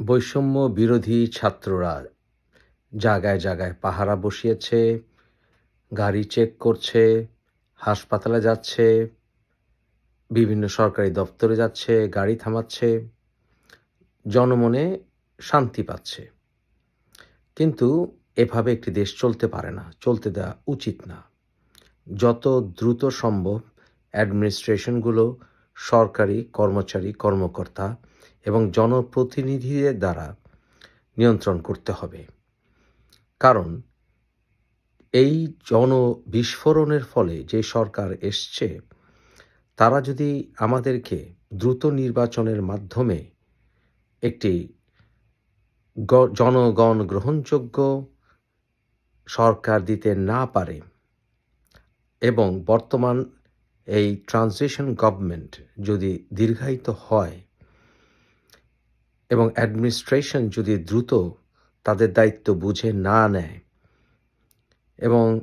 বৈষম্য বিরোধী ছাত্ররা জায়গায় জায়গায় পাহারা বসিয়েছে, গাড়ি চেক করছে, হাসপাতালে যাচ্ছে, বিভিন্ন সরকারি দপ্তরে যাচ্ছে, গাড়ি থামাচ্ছে, জনমনে শান্তি পাচ্ছে। কিন্তু এভাবে একটি দেশ চলতে পারে না, চলতে দেওয়া উচিত না। যত দ্রুত সম্ভব অ্যাডমিনিস্ট্রেশনগুলো সরকারি কর্মচারী, কর্মকর্তা এবং জনপ্রতিনিধিদের দ্বারা নিয়ন্ত্রণ করতে হবে। কারণ এই জন বিস্ফোরণের ফলে যে সরকার এসছে, তারা যদি আমাদেরকে দ্রুত নির্বাচনের মাধ্যমে একটি জনগণ গ্রহণযোগ্য সরকার দিতে না পারে এবং বর্তমান এই ট্রানজিশন গভর্নমেন্ট যদি দীর্ঘায়িত হয় এবং অ্যাডমিনিস্ট্রেশন যদি দ্রুত তাদের দায়িত্ব বুঝে না নেয় এবং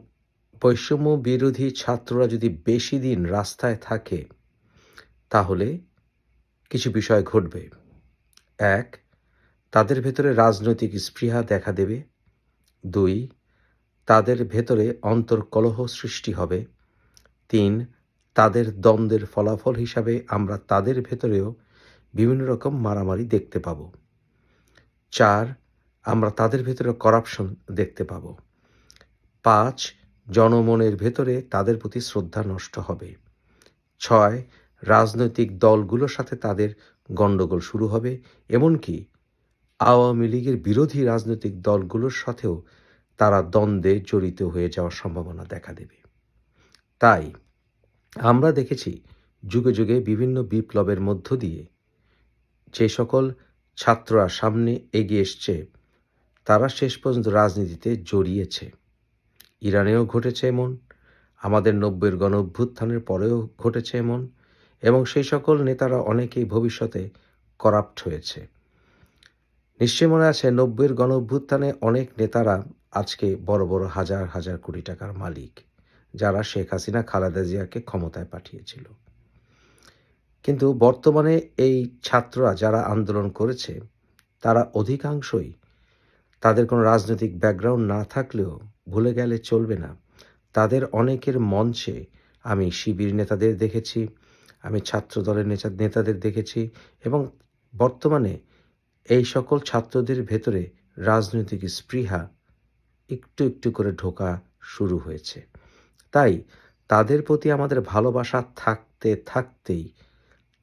বৈষম্য বিরোধী ছাত্ররা যদি বেশি দিন রাস্তায় থাকে, তাহলে কিছু বিষয় ঘটবে। এক, তাদের ভেতরে রাজনৈতিক স্পৃহা দেখা দেবে। দুই, তাদের ভেতরে অন্তর্কলহ সৃষ্টি হবে। তিন, তাদের দ্বন্দ্বের ফলাফল হিসাবে আমরা তাদের ভেতরেও বিভিন্ন রকম মারামারি দেখতে পাব। চার, আমরা তাদের ভেতরে করাপশন দেখতে পাব। পাঁচ, জনমনের ভেতরে তাদের প্রতি শ্রদ্ধা নষ্ট হবে। ছয়, রাজনৈতিক দলগুলোর সাথে তাদের গণ্ডগোল শুরু হবে। এমনকি আওয়ামী লীগের বিরোধী রাজনৈতিক দলগুলোর সাথেও তারা দ্বন্দ্বে জড়িত হয়ে যাওয়ার সম্ভাবনা দেখা দেবে। তাই আমরা দেখেছি যুগে যুগে বিভিন্ন বিপ্লবের মধ্য দিয়ে যে সকল ছাত্ররা সামনে এগিয়ে এসছে, তারা শেষ পর্যন্ত রাজনীতিতে জড়িয়েছে। ইরানেও ঘটেছে এমন, আমাদের নব্বইয়ের গণ অভ্যুত্থানের পরেও ঘটেছে এমন, এবং সেই সকল নেতারা অনেকেই ভবিষ্যতে করাপ্ট হয়েছে। নিশ্চয় মনে আছে, নব্বইয়ের গণ অভ্যুত্থানে অনেক নেতারা আজকে বড় বড় হাজার হাজার কোটি টাকার মালিক, যারা শেখ হাসিনা, খালেদা জিয়াকে ক্ষমতায় পাঠিয়েছিল। কিন্তু বর্তমানে এই ছাত্ররা যারা আন্দোলন করেছে, তারা অধিকাংশই তাদের কোনো রাজনৈতিক ব্যাকগ্রাউন্ড না থাকলেও ভুলে গেলে চলবে না। তাদের অনেকের মঞ্চে আমি শিবির নেতাদের দেখেছি, আমি ছাত্র দলের নেতা নেতাদের দেখেছি এবং বর্তমানে এই সকল ছাত্রদের ভেতরে রাজনৈতিক স্পৃহা একটু একটু করে ঢোকা শুরু হয়েছে। তাই তাদের প্রতি আমাদের ভালোবাসা থাকতে থাকতেই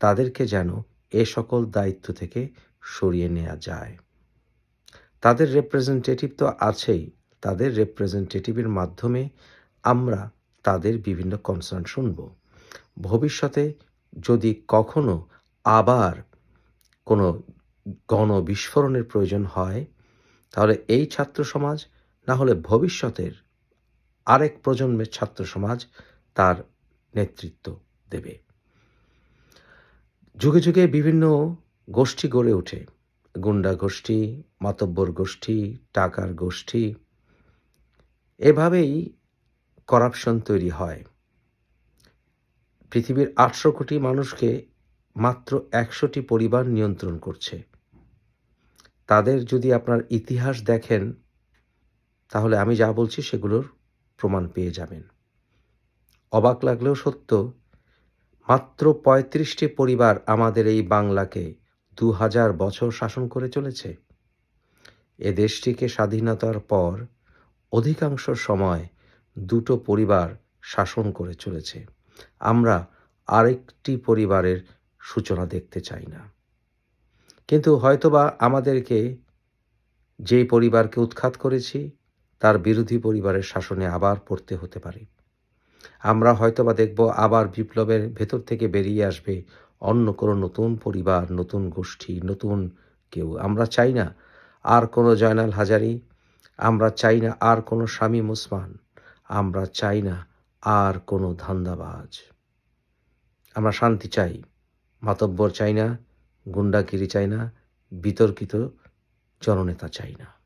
তাদেরকে যেন এ সকল দায়িত্ব থেকে সরিয়ে নেওয়া যায়। তাদের রেপ্রেজেন্টেটিভ তো আছেই। তাদের রেপ্রেজেন্টেটিভের মাধ্যমে আমরা তাদের বিভিন্ন কনসার্ন শুনব। ভবিষ্যতে যদি কখনো আবার কোনো গণ বিস্ফোরণের প্রয়োজন হয়, তাহলে এই ছাত্র সমাজ, না হলে ভবিষ্যতের আরেক প্রজন্মের ছাত্র সমাজ তার নেতৃত্ব দেবে। যুগে যুগে বিভিন্ন গোষ্ঠী গড়ে ওঠে। গুন্ডা গোষ্ঠী, মাতব্বর গোষ্ঠী, টাকার গোষ্ঠী। এভাবেই করাপশন তৈরি হয়। পৃথিবীর আটশো কোটি মানুষকে মাত্র একশোটি পরিবার নিয়ন্ত্রণ করছে। তাদের যদি আপনার ইতিহাস দেখেন, তাহলে আমি যা বলছি সেগুলোর প্রমাণ পেয়ে যাবেন। অবাক লাগলেও সত্য মাত্র পঁয়ত্রিশটি পরিবার আমাদের এই বাংলাকে দু হাজার বছর শাসন করে চলেছে। এ দেশটিকে স্বাধীনতার পর অধিকাংশ সময় দুটো পরিবার শাসন করে চলেছে। আমরা আরেকটি পরিবারের সূচনা দেখতে চাই না। কিন্তু হয়তোবা আমাদেরকে যে পরিবারকে উৎখাত করেছি, তার বিরোধী পরিবারের শাসনে আবার পড়তে হতে পারে। আমরা হয়তোবা দেখব আবার বিপ্লবের ভেতর থেকে বেরিয়ে আসবে অন্য কোনো নতুন পরিবার, নতুন গোষ্ঠী, নতুন কেউ। আমরা চাই না আর কোনো জয়নাল হাজারি, আমরা চাই না আর কোনো স্বামী মুসমান আমরা চাই না আর কোনো ধান্দাবাজ। আমরা শান্তি চাই, মাতব্বর চাই না, গুন্ডাগিরি চাই না, বিতর্কিত জননেতা চাই না।